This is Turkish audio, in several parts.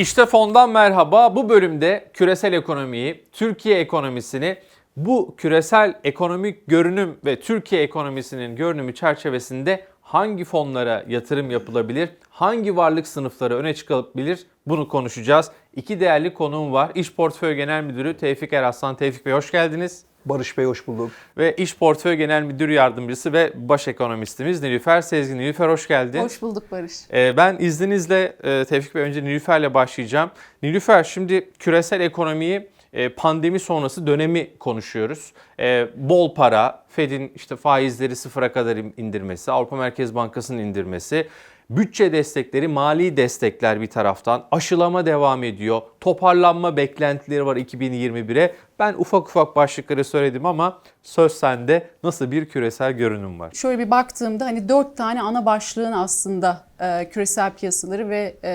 İşte fondan merhaba. Bu bölümde küresel ekonomiyi, Türkiye ekonomisini, bu küresel ekonomik görünüm ve Türkiye ekonomisinin görünümü çerçevesinde hangi fonlara yatırım yapılabilir, hangi varlık sınıfları öne çıkabilir bunu konuşacağız. İki değerli konuğum var. İş Portföy Genel Müdürü Tevfik Eraslan. Tevfik Bey hoş geldiniz. Barış Bey hoş bulduk. Ve İş Portföy Genel Müdür Yardımcısı ve baş ekonomistimiz Nilüfer Sezgin. Nilüfer hoş geldin. Hoş bulduk Barış. Ee, Ben izninizle e, Tevfik Bey önce Nilüfer'le başlayacağım. Nilüfer şimdi küresel ekonomiyi pandemi sonrası dönemi konuşuyoruz. E, Bol para, Fed'in işte faizleri sıfıra kadar indirmesi, Avrupa Merkez Bankası'nın indirmesi, bütçe destekleri, mali destekler bir taraftan, aşılama devam ediyor, toparlanma beklentileri var 2021'e. Ben ufak ufak başlıkları söyledim ama söz sende nasıl bir küresel görünüm var? Şöyle bir baktığımda hani dört tane ana başlığın aslında e, küresel piyasaları ve e,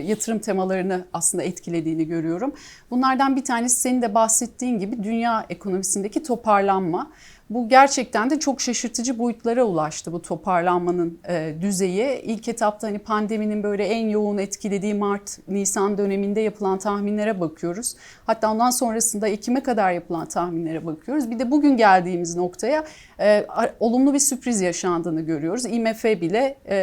yatırım temalarını aslında etkilediğini görüyorum. Bunlardan bir tanesi senin de bahsettiğin gibi dünya ekonomisindeki toparlanma. Bu gerçekten de çok şaşırtıcı boyutlara ulaştı bu toparlanmanın e, düzeyi. İlk etapta hani pandeminin böyle en yoğun etkilediği Mart-Nisan döneminde yapılan tahminlere bakıyoruz. Hatta ondan sonrasında Ekim'e kadar yapılan tahminlere bakıyoruz. Bir de bugün geldiğimiz noktaya e, olumlu bir sürpriz yaşandığını görüyoruz. IMF bile e,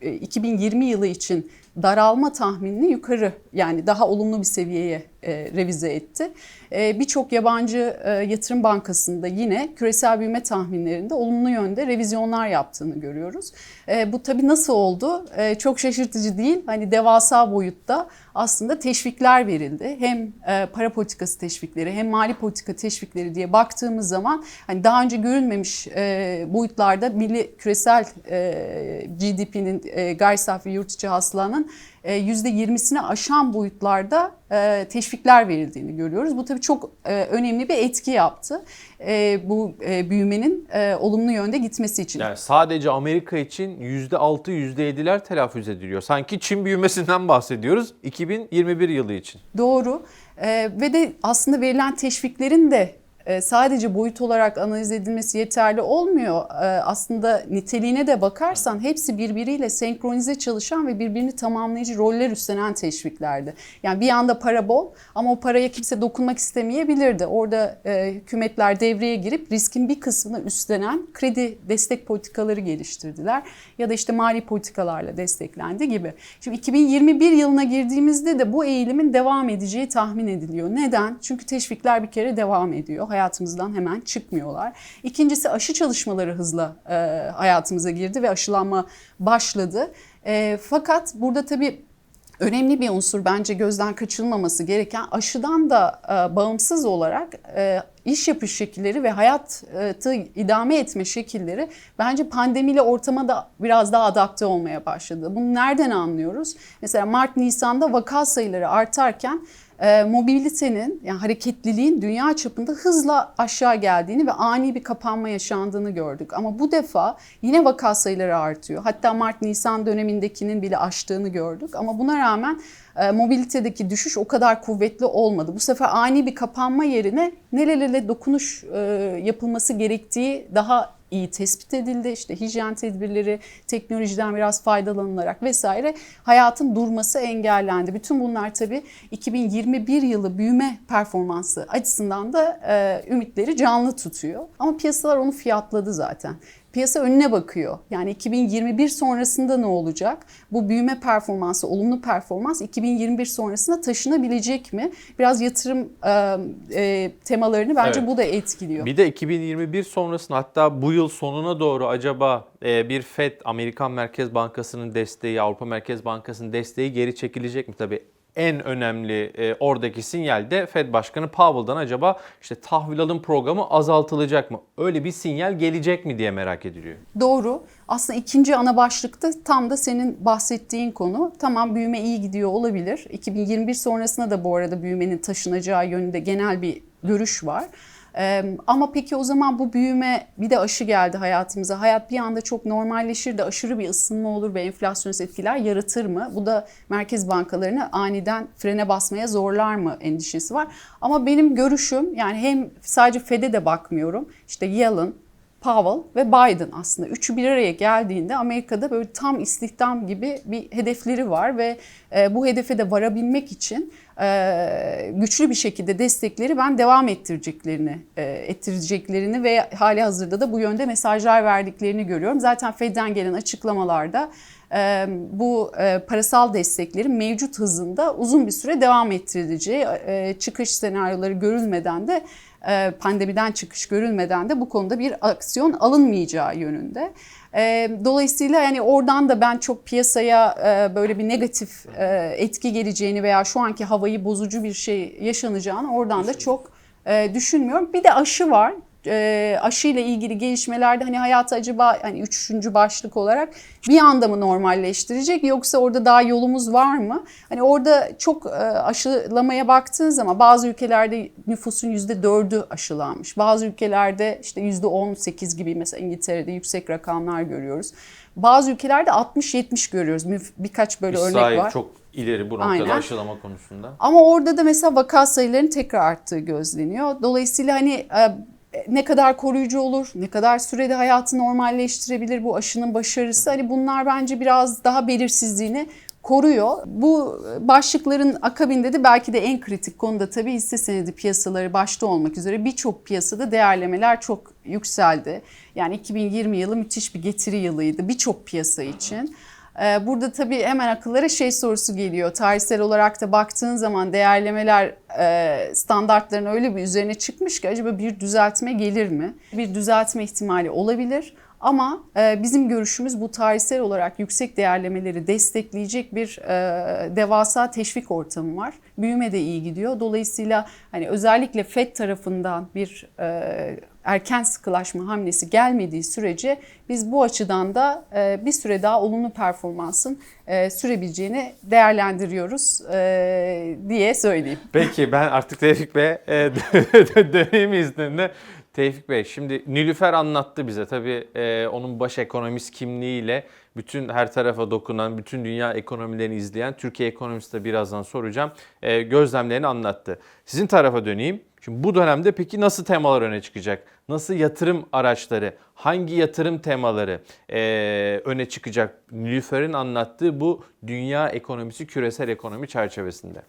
e, 2020 yılı için daralma tahminini yukarı yani daha olumlu bir seviyeye e, revize etti. E, Birçok yabancı e, yatırım bankasında yine küresel büyüme tahminlerinde olumlu yönde revizyonlar yaptığını görüyoruz. E, bu tabii nasıl oldu? E, çok şaşırtıcı değil. Hani devasa boyutta aslında teşvikler verildi. Hem e, para politikası teşvikleri hem mali politika teşvikleri diye baktığımız zaman hani daha önce görülmemiş e, boyutlarda milli küresel e, GDP'nin e, gayri safi yurt içi hasılanın e, %20'sini aşan boyutlarda e, teşvikler verildiğini görüyoruz. Bu tabii çok e, önemli bir etki yaptı e, bu e, büyümenin e, olumlu yönde gitmesi için. Yani sadece Amerika için %6, %7'ler telaffuz ediliyor. Sanki Çin büyümesinden bahsediyoruz 2021 yılı için. Doğru Ee, ve de aslında verilen teşviklerin de e, sadece boyut olarak analiz edilmesi yeterli olmuyor. Ee, aslında niteliğine de bakarsan hepsi birbiriyle senkronize çalışan ve birbirini tamamlayıcı roller üstlenen teşviklerdi. Yani bir yanda para bol ama o paraya kimse dokunmak istemeyebilirdi. Orada e, hükümetler devreye girip riskin bir kısmını üstlenen kredi destek politikaları geliştirdiler. Ya da işte mali politikalarla desteklendi gibi. Şimdi 2021 yılına girdiğimizde de bu eğilimin devam edeceği tahmin ediliyor. Neden? Çünkü teşvikler bir kere devam ediyor. Hayatımızdan hemen çıkmıyorlar. İkincisi aşı çalışmaları hızla e, hayatımıza girdi ve aşılanma başladı. E, fakat burada tabii önemli bir unsur bence gözden kaçırılmaması gereken aşıdan da e, bağımsız olarak e, iş yapış şekilleri ve hayatı idame etme şekilleri bence pandemiyle ortama da biraz daha adapte olmaya başladı. Bunu nereden anlıyoruz? Mesela Mart-Nisan'da vaka sayıları artarken e, mobilitenin yani hareketliliğin dünya çapında hızla aşağı geldiğini ve ani bir kapanma yaşandığını gördük. Ama bu defa yine vaka sayıları artıyor. Hatta Mart-Nisan dönemindekinin bile aştığını gördük. Ama buna rağmen e, mobilitedeki düşüş o kadar kuvvetli olmadı. Bu sefer ani bir kapanma yerine nerelere dokunuş e, yapılması gerektiği daha iyi tespit edildi. İşte hijyen tedbirleri, teknolojiden biraz faydalanılarak vesaire hayatın durması engellendi. Bütün bunlar tabii 2021 yılı büyüme performansı açısından da e, ümitleri canlı tutuyor. Ama piyasalar onu fiyatladı zaten. Piyasa önüne bakıyor. Yani 2021 sonrasında ne olacak? Bu büyüme performansı, olumlu performans 2021 sonrasında taşınabilecek mi? Biraz yatırım e, e, temalarını bence Evet. bu da etkiliyor. Bir de 2021 sonrasında hatta bu yıl sonuna doğru acaba e, bir FED, Amerikan Merkez Bankası'nın desteği, Avrupa Merkez Bankası'nın desteği geri çekilecek mi? Tabii en önemli e, oradaki sinyal de Fed Başkanı Powell'dan acaba işte tahvil alım programı azaltılacak mı? Öyle bir sinyal gelecek mi diye merak ediliyor. Doğru. Aslında ikinci ana başlıkta tam da senin bahsettiğin konu. Tamam büyüme iyi gidiyor olabilir. 2021 sonrasında da bu arada büyümenin taşınacağı yönünde genel bir görüş var. Ee, ama peki o zaman bu büyüme bir de aşı geldi hayatımıza. Hayat bir anda çok normalleşir de aşırı bir ısınma olur ve enflasyonist etkiler yaratır mı? Bu da merkez bankalarını aniden frene basmaya zorlar mı endişesi var. Ama benim görüşüm yani hem sadece Fed'e de bakmıyorum. İşte Yellen, Powell ve Biden aslında. Üçü bir araya geldiğinde Amerika'da böyle tam istihdam gibi bir hedefleri var ve e, bu hedefe de varabilmek için e, güçlü bir şekilde destekleri ben devam ettireceklerini, e, ettireceklerini ve hali hazırda da bu yönde mesajlar verdiklerini görüyorum. Zaten Fed'den gelen açıklamalarda bu parasal desteklerin mevcut hızında uzun bir süre devam ettirileceği, çıkış senaryoları görülmeden de pandemiden çıkış görülmeden de bu konuda bir aksiyon alınmayacağı yönünde. E, Dolayısıyla yani oradan da ben çok piyasaya e, böyle bir negatif e, etki geleceğini veya şu anki havayı bozucu bir şey yaşanacağını oradan da çok e, düşünmüyorum. Bir de aşı var. E, aşıyla ilgili gelişmelerde hani hayatı acaba hani üçüncü başlık olarak bir anda mı normalleştirecek yoksa orada daha yolumuz var mı? Hani orada çok e, aşılamaya baktığın zaman bazı ülkelerde nüfusun yüzde dördü aşılanmış. Bazı ülkelerde işte yüzde on sekiz gibi mesela İngiltere'de yüksek rakamlar görüyoruz. Bazı ülkelerde 60-70 görüyoruz. Birkaç böyle örnek İsrail var. çok ileri bu noktada Aynen. aşılama konusunda. Ama orada da mesela vaka sayılarının tekrar arttığı gözleniyor. Dolayısıyla hani e, ne kadar koruyucu olur, ne kadar sürede hayatı normalleştirebilir bu aşının başarısı hani bunlar bence biraz daha belirsizliğini koruyor. Bu başlıkların akabinde de belki de en kritik konuda tabii hisse senedi piyasaları başta olmak üzere birçok piyasada değerlemeler çok yükseldi. Yani 2020 yılı müthiş bir getiri yılıydı birçok piyasa için. Ee, Burada tabii hemen akıllara şey sorusu geliyor. Tarihsel olarak da baktığın zaman değerlemeler e, standartların öyle bir üzerine çıkmış ki acaba bir düzeltme gelir mi? Bir düzeltme ihtimali olabilir. Ama e, bizim görüşümüz bu tarihsel olarak yüksek değerlemeleri destekleyecek bir e, devasa teşvik ortamı var. Büyüme de iyi gidiyor. Dolayısıyla hani özellikle FED tarafından bir erken sıkılaşma hamlesi gelmediği sürece biz bu açıdan da e, bir süre daha olumlu performansın e, sürebileceğini değerlendiriyoruz e, diye söyleyeyim. Peki ben artık Tevfik Bey e, döneyim izninle. Tevfik Bey şimdi Nilüfer anlattı bize tabii onun baş ekonomist kimliğiyle bütün her tarafa dokunan, bütün dünya ekonomilerini izleyen Türkiye ekonomisi de birazdan soracağım. Gözlemlerini anlattı. Sizin tarafa döneyim. Şimdi bu dönemde peki nasıl temalar öne çıkacak? Nasıl yatırım araçları, hangi yatırım temaları e, öne çıkacak? Nilüfer'in anlattığı bu dünya ekonomisi, küresel ekonomi çerçevesinde.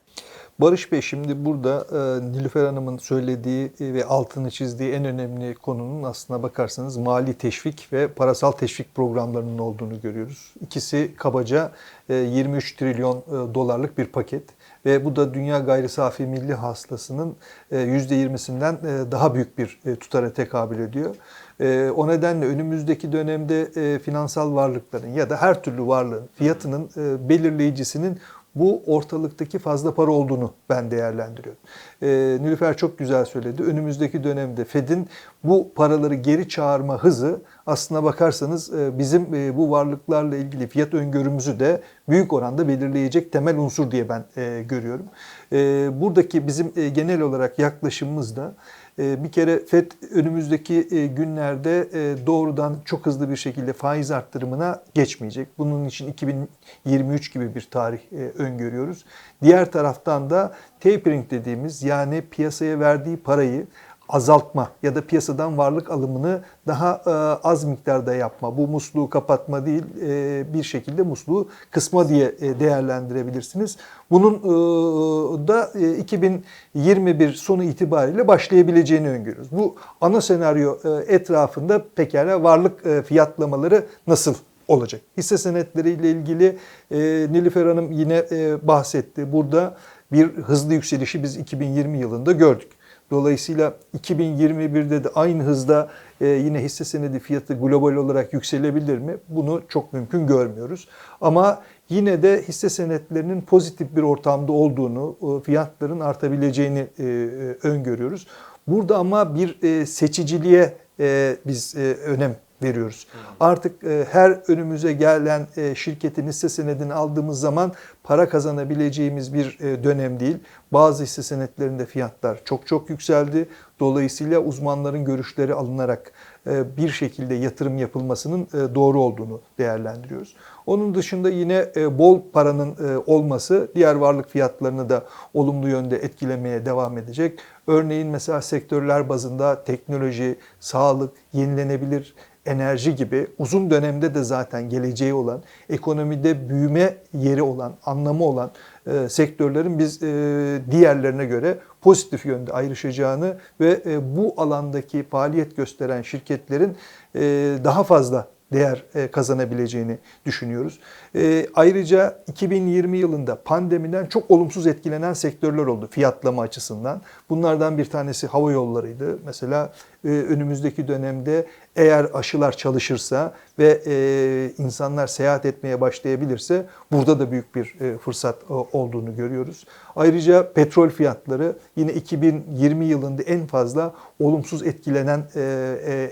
Barış Bey şimdi burada e, Nilüfer Hanım'ın söylediği ve altını çizdiği en önemli konunun aslına bakarsanız mali teşvik ve parasal teşvik programlarının olduğunu görüyoruz. İkisi kabaca e, 23 trilyon e, dolarlık bir paket ve bu da dünya gayri safi milli hasılasının e, %20'sinden e, daha büyük bir e, tutara tekabül ediyor. E, O nedenle önümüzdeki dönemde e, finansal varlıkların ya da her türlü varlığın fiyatının e, belirleyicisinin bu ortalıktaki fazla para olduğunu ben değerlendiriyorum. Ee, Nilüfer çok güzel söyledi. Önümüzdeki dönemde Fed'in bu paraları geri çağırma hızı aslına bakarsanız e, bizim e, bu varlıklarla ilgili fiyat öngörümüzü de büyük oranda belirleyecek temel unsur diye ben e, görüyorum. E, buradaki bizim e, genel olarak yaklaşımımız da e, bir kere FED önümüzdeki e, günlerde e, doğrudan çok hızlı bir şekilde faiz arttırımına geçmeyecek. Bunun için 2023 gibi bir tarih öngörüyoruz. Diğer taraftan da tapering dediğimiz yani piyasaya verdiği parayı azaltma ya da piyasadan varlık alımını daha e, az miktarda yapma. Bu musluğu kapatma değil e, bir şekilde musluğu kısma diye e, değerlendirebilirsiniz. Bunun e, da e, 2021 sonu itibariyle başlayabileceğini öngörüyoruz. Bu ana senaryo e, etrafında pekala varlık e, fiyatlamaları nasıl olacak? Hisse senetleriyle ilgili e, Nilüfer Hanım yine e, bahsetti. Burada bir hızlı yükselişi biz 2020 yılında gördük. Dolayısıyla 2021'de de aynı hızda e, yine hisse senedi fiyatı global olarak yükselebilir mi? Bunu çok mümkün görmüyoruz. Ama yine de hisse senetlerinin pozitif bir ortamda olduğunu, e, fiyatların artabileceğini e, e, öngörüyoruz. Burada ama bir e, seçiciliğe e, biz e, önem veriyoruz. Artık e, her önümüze gelen e, şirketin hisse senedini aldığımız zaman para kazanabileceğimiz bir e, dönem değil. Bazı hisse senetlerinde fiyatlar çok çok yükseldi. Dolayısıyla uzmanların görüşleri alınarak e, bir şekilde yatırım yapılmasının e, doğru olduğunu değerlendiriyoruz. Onun dışında yine e, bol paranın e, olması diğer varlık fiyatlarını da olumlu yönde etkilemeye devam edecek. Örneğin mesela sektörler bazında teknoloji, sağlık, yenilenebilir enerji gibi uzun dönemde de zaten geleceği olan, ekonomide büyüme yeri olan, anlamı olan e, sektörlerin biz e, diğerlerine göre pozitif yönde ayrışacağını ve e, bu alandaki faaliyet gösteren şirketlerin e, daha fazla değer e, kazanabileceğini düşünüyoruz. E, Ayrıca 2020 yılında pandemiden çok olumsuz etkilenen sektörler oldu fiyatlama açısından. Bunlardan bir tanesi hava yollarıydı. Mesela önümüzdeki dönemde eğer aşılar çalışırsa ve e, insanlar seyahat etmeye başlayabilirse burada da büyük bir e, fırsat e, olduğunu görüyoruz. Ayrıca petrol fiyatları yine 2020 yılında en fazla olumsuz etkilenen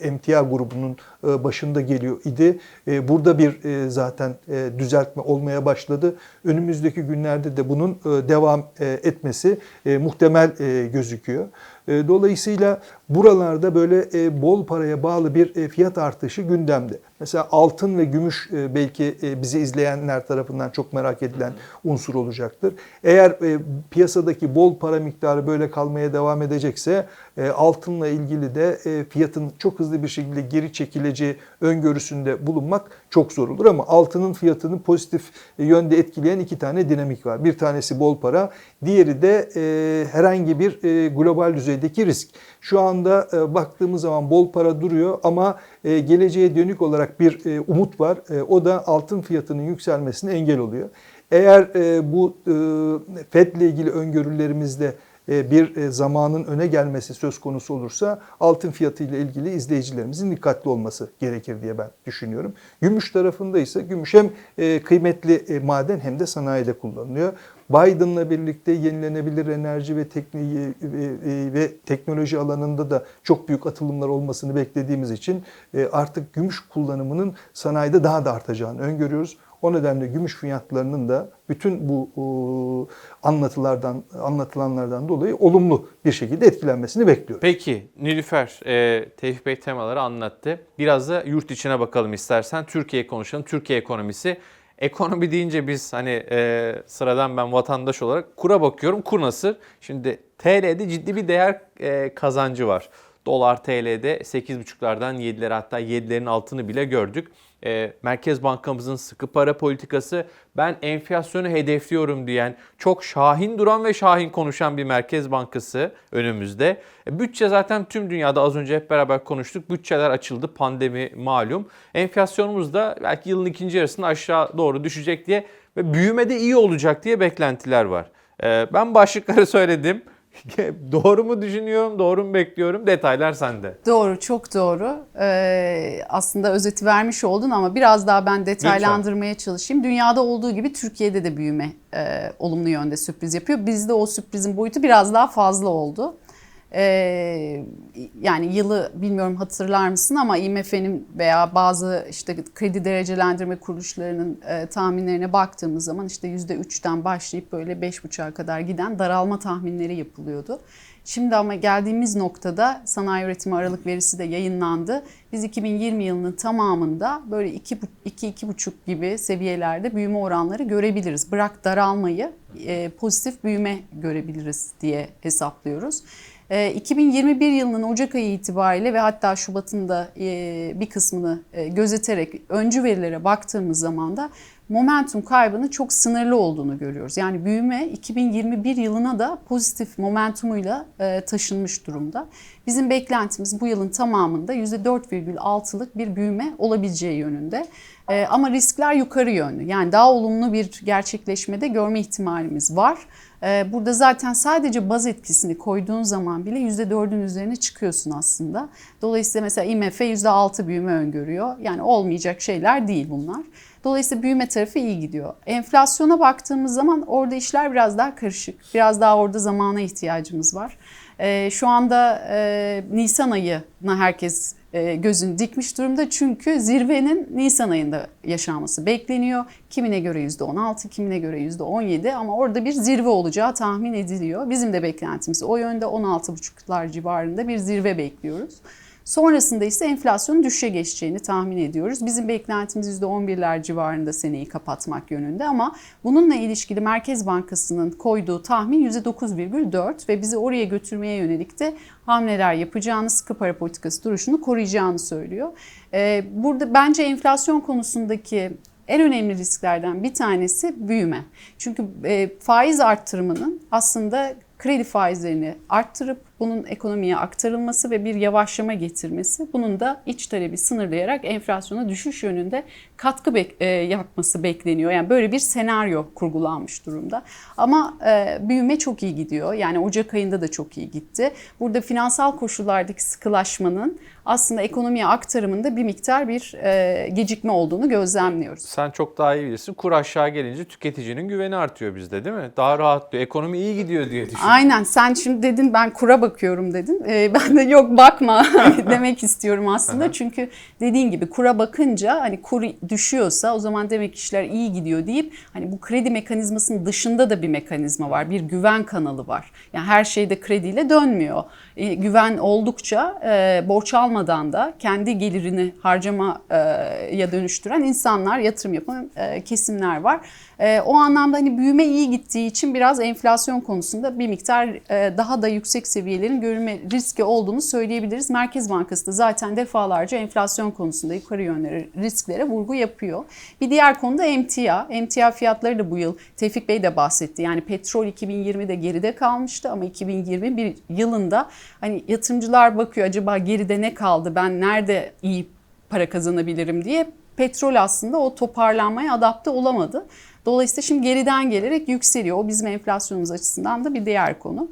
emtia grubunun başında geliyor idi. Burada bir zaten düzeltme olmaya başladı. Önümüzdeki günlerde de bunun devam etmesi muhtemel gözüküyor. Dolayısıyla buralarda böyle e, bol paraya bağlı bir e, fiyat artışı gündemde. Mesela altın ve gümüş e, belki bizi izleyenler tarafından çok merak edilen unsur olacaktır. Eğer piyasadaki bol para miktarı böyle kalmaya devam edecekse altınla ilgili de fiyatın çok hızlı bir şekilde geri çekileceği öngörüsünde bulunmak çok zor olur ama altının fiyatını pozitif yönde etkileyen iki tane dinamik var. Bir tanesi bol para, diğeri de herhangi bir global düzeydeki risk. Şu anda e, baktığımız zaman bol para duruyor ama e, geleceğe dönük olarak bir e, umut var. O da altın fiyatının yükselmesine engel oluyor. Eğer bu e, FED ile ilgili öngörülerimizde bir zamanın öne gelmesi söz konusu olursa altın fiyatı ile ilgili izleyicilerimizin dikkatli olması gerekir diye ben düşünüyorum. Gümüş tarafında ise gümüş hem kıymetli maden hem de sanayide kullanılıyor. Biden'la birlikte yenilenebilir enerji ve, tekniği, e, e, ve teknoloji alanında da çok büyük atılımlar olmasını beklediğimiz için e, artık gümüş kullanımının sanayide daha da artacağını öngörüyoruz. O nedenle gümüş fiyatlarının da bütün bu anlatılardan anlatılanlardan dolayı olumlu bir şekilde etkilenmesini bekliyoruz. Peki Nilüfer, e, Tevfik Bey temaları anlattı. Biraz da yurt içine bakalım istersen. Türkiye konuşalım. Türkiye ekonomisi. Ekonomi deyince biz hani e, sıradan ben vatandaş olarak kura bakıyorum. Kur nasıl? Şimdi TL'de ciddi bir değer e, kazancı var. Dolar TL'de 8,5'lardan 7'lere hatta 7'lerin altını bile gördük. E, Merkez Bankamızın sıkı para politikası ben enflasyonu hedefliyorum diyen çok şahin duran ve şahin konuşan bir Merkez Bankası önümüzde. E, bütçe zaten tüm dünyada az önce hep beraber konuştuk. Bütçeler açıldı pandemi malum. Enflasyonumuz da belki yılın ikinci yarısında aşağı doğru düşecek diye ve büyümede iyi olacak diye beklentiler var. E, ben başlıkları söyledim. doğru mu düşünüyorum, doğru mu bekliyorum? Detaylar sende. Doğru, çok doğru. Ee, aslında özeti vermiş oldun ama biraz daha ben detaylandırmaya çalışayım. Dünyada olduğu gibi Türkiye'de de büyüme e, olumlu yönde sürpriz yapıyor. Bizde o sürprizin boyutu biraz daha fazla oldu. Ee, yani yılı bilmiyorum hatırlar mısın ama IMF'nin veya bazı işte kredi derecelendirme kuruluşlarının e, tahminlerine baktığımız zaman işte %3'ten başlayıp böyle 5,5'a kadar giden daralma tahminleri yapılıyordu. Şimdi ama geldiğimiz noktada sanayi üretimi aralık verisi de yayınlandı. Biz 2020 yılının tamamında böyle 2-2,5 gibi seviyelerde büyüme oranları görebiliriz. Bırak daralmayı e, pozitif büyüme görebiliriz diye hesaplıyoruz. 2021 yılının Ocak ayı itibariyle ve hatta Şubat'ın da bir kısmını gözeterek öncü verilere baktığımız zaman da momentum kaybının çok sınırlı olduğunu görüyoruz. Yani büyüme 2021 yılına da pozitif momentumuyla taşınmış durumda. Bizim beklentimiz bu yılın tamamında %4,6'lık bir büyüme olabileceği yönünde. Ama riskler yukarı yönlü. Yani daha olumlu bir gerçekleşmede görme ihtimalimiz var. Burada zaten sadece baz etkisini koyduğun zaman bile %4'ün üzerine çıkıyorsun aslında. Dolayısıyla mesela IMF %6 büyüme öngörüyor. Yani olmayacak şeyler değil bunlar. Dolayısıyla büyüme tarafı iyi gidiyor. Enflasyona baktığımız zaman orada işler biraz daha karışık. Biraz daha orada zamana ihtiyacımız var. E, şu anda e, Nisan ayına herkes e, gözünü dikmiş durumda. Çünkü zirvenin Nisan ayında yaşanması bekleniyor. Kimine göre %16, kimine göre %17 ama orada bir zirve olacağı tahmin ediliyor. Bizim de beklentimiz o yönde 16,5'lar civarında bir zirve bekliyoruz. Sonrasında ise enflasyonun düşüşe geçeceğini tahmin ediyoruz. Bizim beklentimiz %11'ler civarında seneyi kapatmak yönünde ama bununla ilişkili Merkez Bankası'nın koyduğu tahmin %9,4 ve bizi oraya götürmeye yönelik de hamleler yapacağını, sıkı para politikası duruşunu koruyacağını söylüyor. Ee, Burada bence enflasyon konusundaki en önemli risklerden bir tanesi büyüme. Çünkü e, faiz arttırımının aslında kredi faizlerini arttırıp bunun ekonomiye aktarılması ve bir yavaşlama getirmesi, bunun da iç talebi sınırlayarak enflasyona düşüş yönünde katkı bek- e, yapması bekleniyor. Yani böyle bir senaryo kurgulanmış durumda. Ama e, büyüme çok iyi gidiyor. Yani Ocak ayında da çok iyi gitti. Burada finansal koşullardaki sıkılaşmanın aslında ekonomiye aktarımında bir miktar bir e, gecikme olduğunu gözlemliyoruz. Sen çok daha iyi bilirsin. Kur aşağı gelince tüketicinin güveni artıyor bizde değil mi? Daha rahatlıyor. Ekonomi iyi gidiyor diye düşün. Aynen sen şimdi dedin ben kura bakıyorum dedin. Ee, ben de yok bakma demek istiyorum aslında. Çünkü dediğin gibi kura bakınca hani kur düşüyorsa o zaman demek işler iyi gidiyor deyip hani bu kredi mekanizmasının dışında da bir mekanizma var. Bir güven kanalı var. Yani her şeyde krediyle dönmüyor. Ee, güven oldukça e, borç almadan da kendi gelirini harcamaya dönüştüren insanlar, yatırım yapan kesimler var. O anlamda hani büyüme iyi gittiği için biraz enflasyon konusunda bir miktar daha da yüksek seviyelerin görülme riski olduğunu söyleyebiliriz. Merkez Bankası da zaten defalarca enflasyon konusunda yukarı yönlere risklere vurgu yapıyor. Bir diğer konu da emtia. Emtia fiyatları da bu yıl Tevfik Bey de bahsetti. Yani petrol 2020'de geride kalmıştı ama 2021 yılında hani yatırımcılar bakıyor acaba geride ne kaldı? Ben nerede iyi para kazanabilirim diye petrol aslında o toparlanmaya adapte olamadı. Dolayısıyla şimdi geriden gelerek yükseliyor. O bizim enflasyonumuz açısından da bir diğer konu.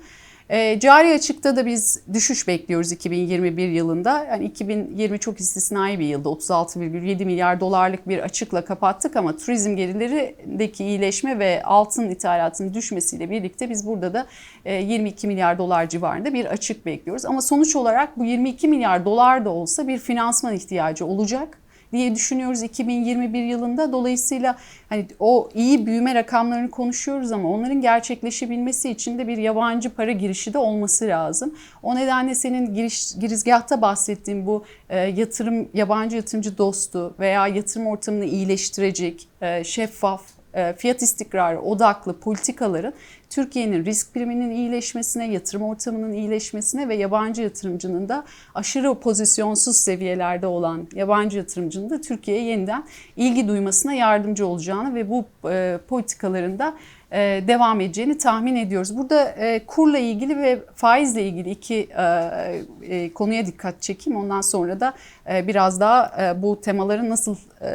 E, cari açıkta da biz düşüş bekliyoruz 2021 yılında. Yani 2020 çok istisnai bir yılda 36,7 milyar dolarlık bir açıkla kapattık ama turizm gelirlerindeki iyileşme ve altın ithalatının düşmesiyle birlikte biz burada da e, 22 milyar dolar civarında bir açık bekliyoruz. Ama sonuç olarak bu 22 milyar dolar da olsa bir finansman ihtiyacı olacak diye düşünüyoruz 2021 yılında. Dolayısıyla hani o iyi büyüme rakamlarını konuşuyoruz ama onların gerçekleşebilmesi için de bir yabancı para girişi de olması lazım. O nedenle senin giriş, girizgahta bahsettiğin bu e, yatırım yabancı yatırımcı dostu veya yatırım ortamını iyileştirecek e, şeffaf fiyat istikrarı odaklı politikaların Türkiye'nin risk priminin iyileşmesine, yatırım ortamının iyileşmesine ve yabancı yatırımcının da aşırı pozisyonsuz seviyelerde olan yabancı yatırımcının da Türkiye'ye yeniden ilgi duymasına yardımcı olacağını ve bu e, politikaların da e, devam edeceğini tahmin ediyoruz. Burada e, kurla ilgili ve faizle ilgili iki e, e, konuya dikkat çekeyim. Ondan sonra da e, biraz daha e, bu temaların nasıl e,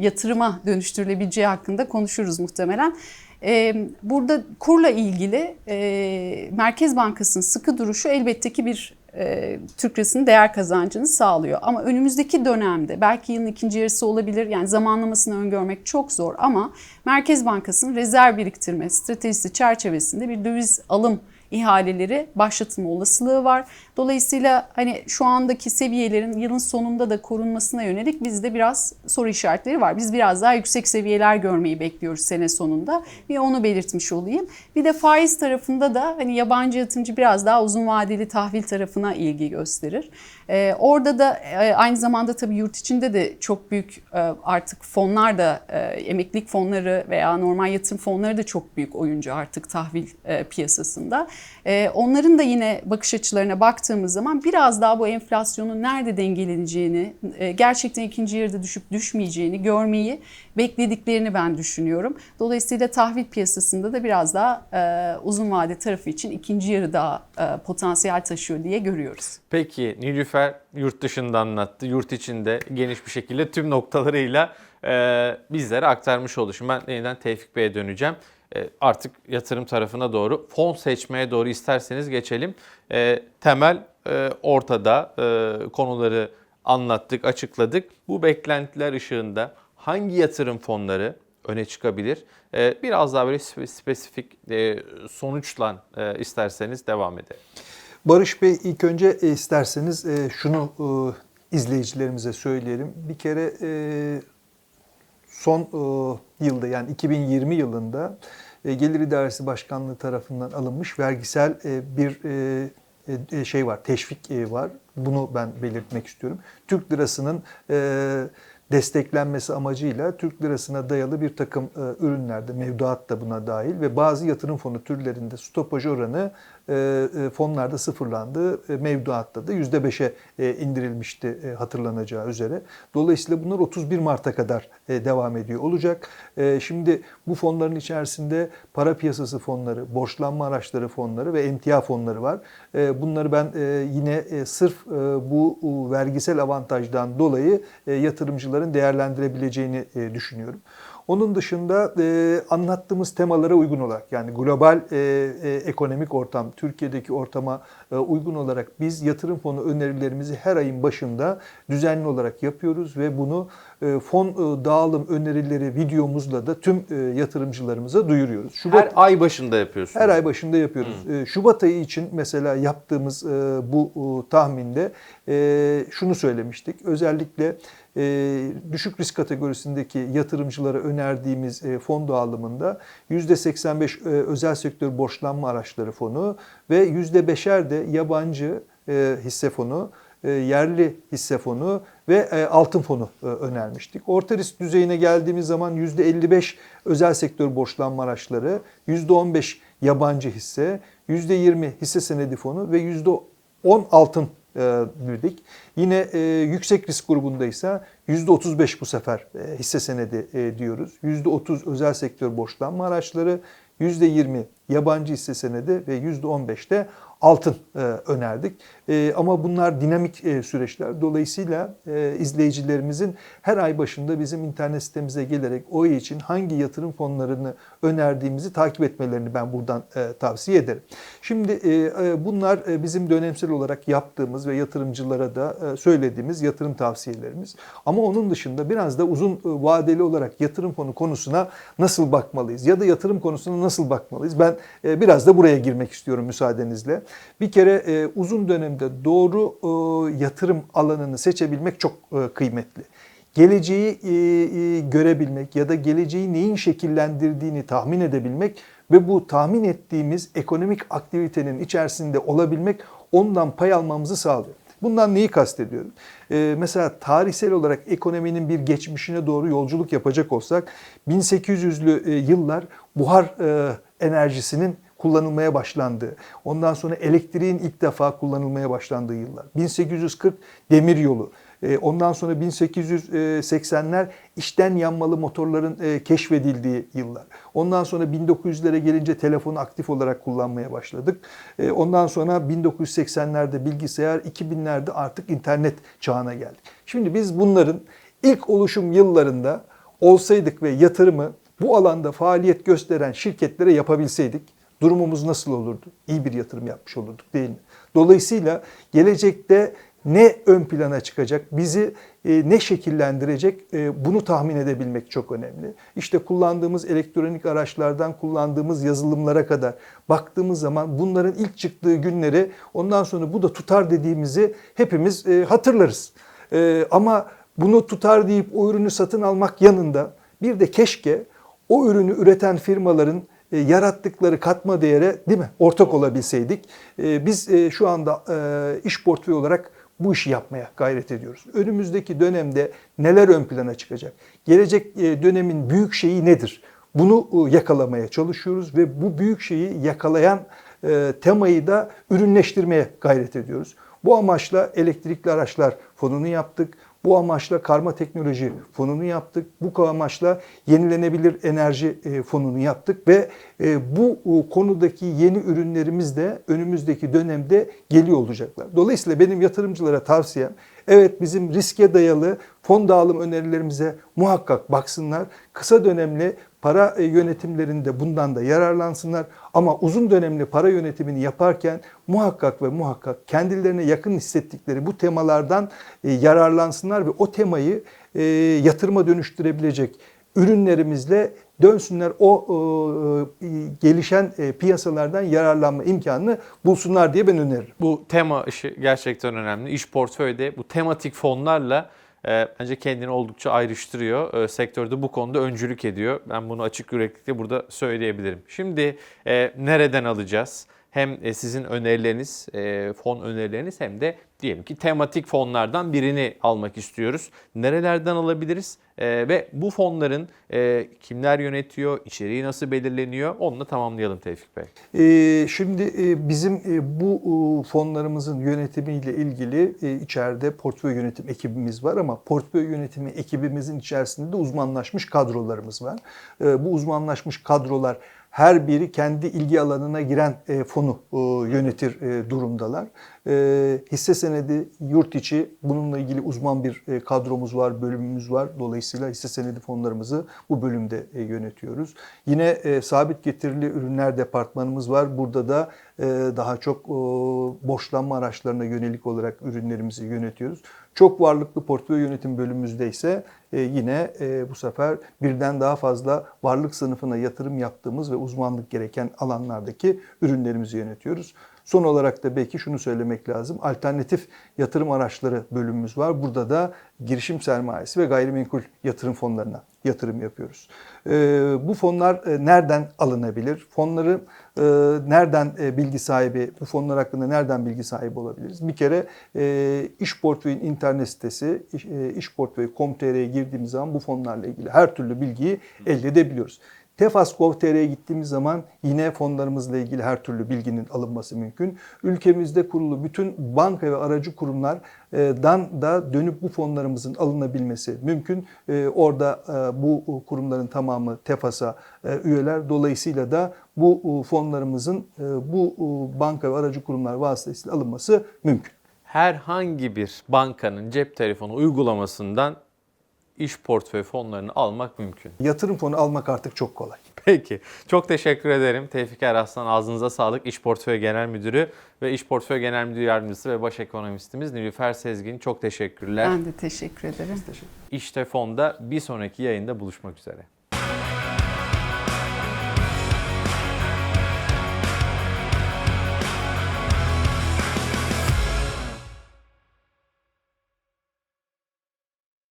yatırıma dönüştürülebileceği hakkında konuşuruz muhtemelen. E, burada kurla ilgili e, Merkez Bankası'nın sıkı duruşu elbette ki bir e, Türk lirasının değer kazancını sağlıyor. Ama önümüzdeki dönemde belki yılın ikinci yarısı olabilir yani zamanlamasını öngörmek çok zor ama Merkez Bankası'nın rezerv biriktirme stratejisi çerçevesinde bir döviz alım ihaleleri başlatılma olasılığı var. Dolayısıyla hani şu andaki seviyelerin yılın sonunda da korunmasına yönelik bizde biraz soru işaretleri var. Biz biraz daha yüksek seviyeler görmeyi bekliyoruz sene sonunda. Bir onu belirtmiş olayım. Bir de faiz tarafında da hani yabancı yatırımcı biraz daha uzun vadeli tahvil tarafına ilgi gösterir. Ee, orada da e, aynı zamanda tabii yurt içinde de çok büyük e, artık fonlar da e, emeklilik fonları veya normal yatırım fonları da çok büyük oyuncu artık tahvil e, piyasasında. E, onların da yine bakış açılarına baktığımız zaman biraz daha bu enflasyonun nerede dengeleneceğini, e, gerçekten ikinci yarıda düşüp düşmeyeceğini görmeyi beklediklerini ben düşünüyorum. Dolayısıyla tahvil piyasasında da biraz daha e, uzun vade tarafı için ikinci yarı daha e, potansiyel taşıyor diye görüyoruz. Peki Nilüfer yurt dışında anlattı. Yurt içinde geniş bir şekilde tüm noktalarıyla e, bizlere aktarmış oldu. Şimdi ben yeniden Tevfik Bey'e döneceğim. E, artık yatırım tarafına doğru fon seçmeye doğru isterseniz geçelim. E, temel e, ortada e, konuları anlattık, açıkladık. Bu beklentiler ışığında hangi yatırım fonları öne çıkabilir? E, biraz daha böyle spe- spesifik e, sonuçla e, isterseniz devam edelim. Barış Bey ilk önce e, isterseniz şunu izleyicilerimize söyleyelim. Bir kere son yılda yani 2020 yılında Gelir İdaresi Başkanlığı tarafından alınmış vergisel bir şey var, teşvik var. Bunu ben belirtmek istiyorum. Türk lirasının desteklenmesi amacıyla Türk lirasına dayalı bir takım e, ürünlerde mevduat da buna dahil ve bazı yatırım fonu türlerinde stopaj oranı fonlarda sıfırlandı. E, mevduatta da %5'e e, indirilmişti e, hatırlanacağı üzere. Dolayısıyla bunlar 31 Mart'a kadar e, devam ediyor olacak. E, şimdi bu fonların içerisinde para piyasası fonları, borçlanma araçları fonları ve emtia fonları var. E, bunları ben e, yine e, sırf e, bu e, vergisel avantajdan dolayı e, yatırımcıların değerlendirebileceğini e, düşünüyorum. Onun dışında e, anlattığımız temalara uygun olarak yani global e, e, ekonomik ortam, Türkiye'deki ortama e, uygun olarak biz yatırım fonu önerilerimizi her ayın başında düzenli olarak yapıyoruz ve bunu e, fon e, dağılım önerileri videomuzla da tüm e, yatırımcılarımıza duyuruyoruz. Şubat, Her ay başında yapıyorsunuz. her ay başında yapıyoruz. Ee, Şubat ayı için mesela yaptığımız e, bu e, tahminde e, şunu söylemiştik. Özellikle e, düşük risk kategorisindeki yatırımcılara önerdiğimiz e, fon dağılımında %85 e, özel sektör borçlanma araçları fonu ve %5'er de yabancı e, hisse fonu yerli hisse fonu ve altın fonu önermiştik. Orta risk düzeyine geldiğimiz zaman %55 özel sektör borçlanma araçları, %15 yabancı hisse, %20 hisse senedi fonu ve %10 altın dedik. Yine e, yüksek risk grubundaysa %35 bu sefer e, hisse senedi e, diyoruz. %30 özel sektör borçlanma araçları, %20 yabancı hisse senedi ve %15 de altın e, önerdik. E, ama bunlar dinamik e, süreçler. Dolayısıyla e, izleyicilerimizin her ay başında bizim internet sitemize gelerek o ay için hangi yatırım fonlarını önerdiğimizi takip etmelerini ben buradan e, tavsiye ederim. Şimdi e, e, bunlar e, bizim dönemsel olarak yaptığımız ve yatırımcılara da e, söylediğimiz yatırım tavsiyelerimiz. Ama onun dışında biraz da uzun e, vadeli olarak yatırım fonu konusuna nasıl bakmalıyız ya da yatırım konusuna nasıl bakmalıyız? Ben e, biraz da buraya girmek istiyorum müsaadenizle. Bir kere e, uzun dönemde doğru e, yatırım alanını seçebilmek çok e, kıymetli. Geleceği e, e, görebilmek ya da geleceği neyin şekillendirdiğini tahmin edebilmek ve bu tahmin ettiğimiz ekonomik aktivitenin içerisinde olabilmek ondan pay almamızı sağlıyor. Bundan neyi kastediyorum? Ee, mesela tarihsel olarak ekonominin bir geçmişine doğru yolculuk yapacak olsak 1800'lü e, yıllar buhar e, enerjisinin kullanılmaya başlandığı, ondan sonra elektriğin ilk defa kullanılmaya başlandığı yıllar. 1840 demir yolu, ondan sonra 1880'ler içten yanmalı motorların e, keşfedildiği yıllar. Ondan sonra 1900'lere gelince telefonu aktif olarak kullanmaya başladık. E, Ondan sonra 1980'lerde bilgisayar, 2000'lerde artık internet çağına geldik. Şimdi biz bunların ilk oluşum yıllarında olsaydık ve yatırımı bu alanda faaliyet gösteren şirketlere yapabilseydik durumumuz nasıl olurdu? İyi bir yatırım yapmış olurduk değil mi? Dolayısıyla gelecekte ne ön plana çıkacak, bizi e, ne şekillendirecek e, bunu tahmin edebilmek çok önemli. İşte kullandığımız elektronik araçlardan kullandığımız yazılımlara kadar baktığımız zaman bunların ilk çıktığı günleri ondan sonra bu da tutar dediğimizi hepimiz e, hatırlarız. Ama bunu tutar deyip o ürünü satın almak yanında bir de keşke o ürünü üreten firmaların yarattıkları katma değere değil mi ortak olabilseydik. Biz şu anda iş portföyü olarak bu işi yapmaya gayret ediyoruz. Önümüzdeki dönemde neler ön plana çıkacak? Gelecek e, dönemin büyük şeyi nedir? Bunu e, yakalamaya çalışıyoruz ve bu büyük şeyi yakalayan e, temayı da ürünleştirmeye gayret ediyoruz. Bu amaçla elektrikli araçlar fonunu yaptık. Bu amaçla karma teknoloji fonunu yaptık. Bu amaçla yenilenebilir enerji e, fonunu yaptık ve e, bu e, konudaki yeni ürünlerimiz de önümüzdeki dönemde geliyor olacaklar. Dolayısıyla benim yatırımcılara tavsiyem evet bizim riske dayalı fon dağılım önerilerimize muhakkak baksınlar. Kısa dönemli para e, yönetimlerinde bundan da yararlansınlar. Ama uzun dönemli para yönetimini yaparken muhakkak ve muhakkak kendilerine yakın hissettikleri bu temalardan e, yararlansınlar ve o temayı e, yatırıma dönüştürebilecek ürünlerimizle dönsünler o e, gelişen e, piyasalardan yararlanma imkanını bulsunlar diye ben öneririm. Bu tema işi gerçekten önemli. İş portföyde bu tematik fonlarla e, bence kendini oldukça ayrıştırıyor. E, sektörde bu konuda öncülük ediyor. Ben bunu açık yüreklilikle burada söyleyebilirim. Şimdi e, nereden alacağız? Hem e, sizin önerileriniz, e, fon önerileriniz hem de diyelim ki tematik fonlardan birini almak istiyoruz. Nerelerden alabiliriz? E, ve bu fonların e, kimler yönetiyor, içeriği nasıl belirleniyor? Onu da tamamlayalım Tevfik Bey. Ee, Şimdi e, bizim e, bu e, fonlarımızın yönetimiyle ilgili e, içeride portföy yönetim ekibimiz var ama portföy yönetimi ekibimizin içerisinde de uzmanlaşmış kadrolarımız var. E, Bu uzmanlaşmış kadrolar her biri kendi ilgi alanına giren e, fonu e, yönetir e, durumdalar. E, Hisse senedi, yurt içi bununla ilgili uzman bir e, kadromuz var, bölümümüz var. Dolayısıyla hisse senedi fonlarımızı bu bölümde e, yönetiyoruz. Yine e, sabit getirili ürünler departmanımız var. Burada da e, daha çok e, borçlanma araçlarına yönelik olarak ürünlerimizi yönetiyoruz. Çok varlıklı portföy yönetim bölümümüzde ise e, yine e, bu sefer birden daha fazla varlık sınıfına yatırım yaptığımız ve uzmanlık gereken alanlardaki ürünlerimizi yönetiyoruz. Son olarak da belki şunu söylemek lazım. Alternatif yatırım araçları bölümümüz var. Burada da girişim sermayesi ve gayrimenkul yatırım fonlarına yatırım yapıyoruz. Ee, bu fonlar e, nereden alınabilir? Fonları e, nereden e, bilgi sahibi, bu fonlar hakkında nereden bilgi sahibi olabiliriz? Bir kere İş Portföy'ün internet sitesi iş- e, işportföy.com.tr'ye girdiğimiz zaman bu fonlarla ilgili her türlü bilgiyi elde edebiliyoruz. Tefas.gov.tr'ye gittiğimiz zaman yine fonlarımızla ilgili her türlü bilginin alınması mümkün. Ülkemizde kurulu bütün banka ve aracı kurumlardan da dönüp bu fonlarımızın alınabilmesi mümkün. Ee, Orada e, bu kurumların tamamı Tefas'a e, üyeler. Dolayısıyla da bu e, fonlarımızın bu banka ve aracı kurumlar vasıtasıyla alınması mümkün. herhangi bir bankanın cep telefonu uygulamasından iş portföy fonlarını almak mümkün. Yatırım fonu almak artık çok kolay. Peki. Çok teşekkür ederim. Tevfik Eraslan ağzınıza sağlık. İş Portföy Genel Müdürü ve İş Portföy Genel Müdür Yardımcısı ve Baş Ekonomistimiz Nilüfer Sezgin. Çok teşekkürler. Ben de teşekkür ederim. İşte fonda bir sonraki yayında buluşmak üzere.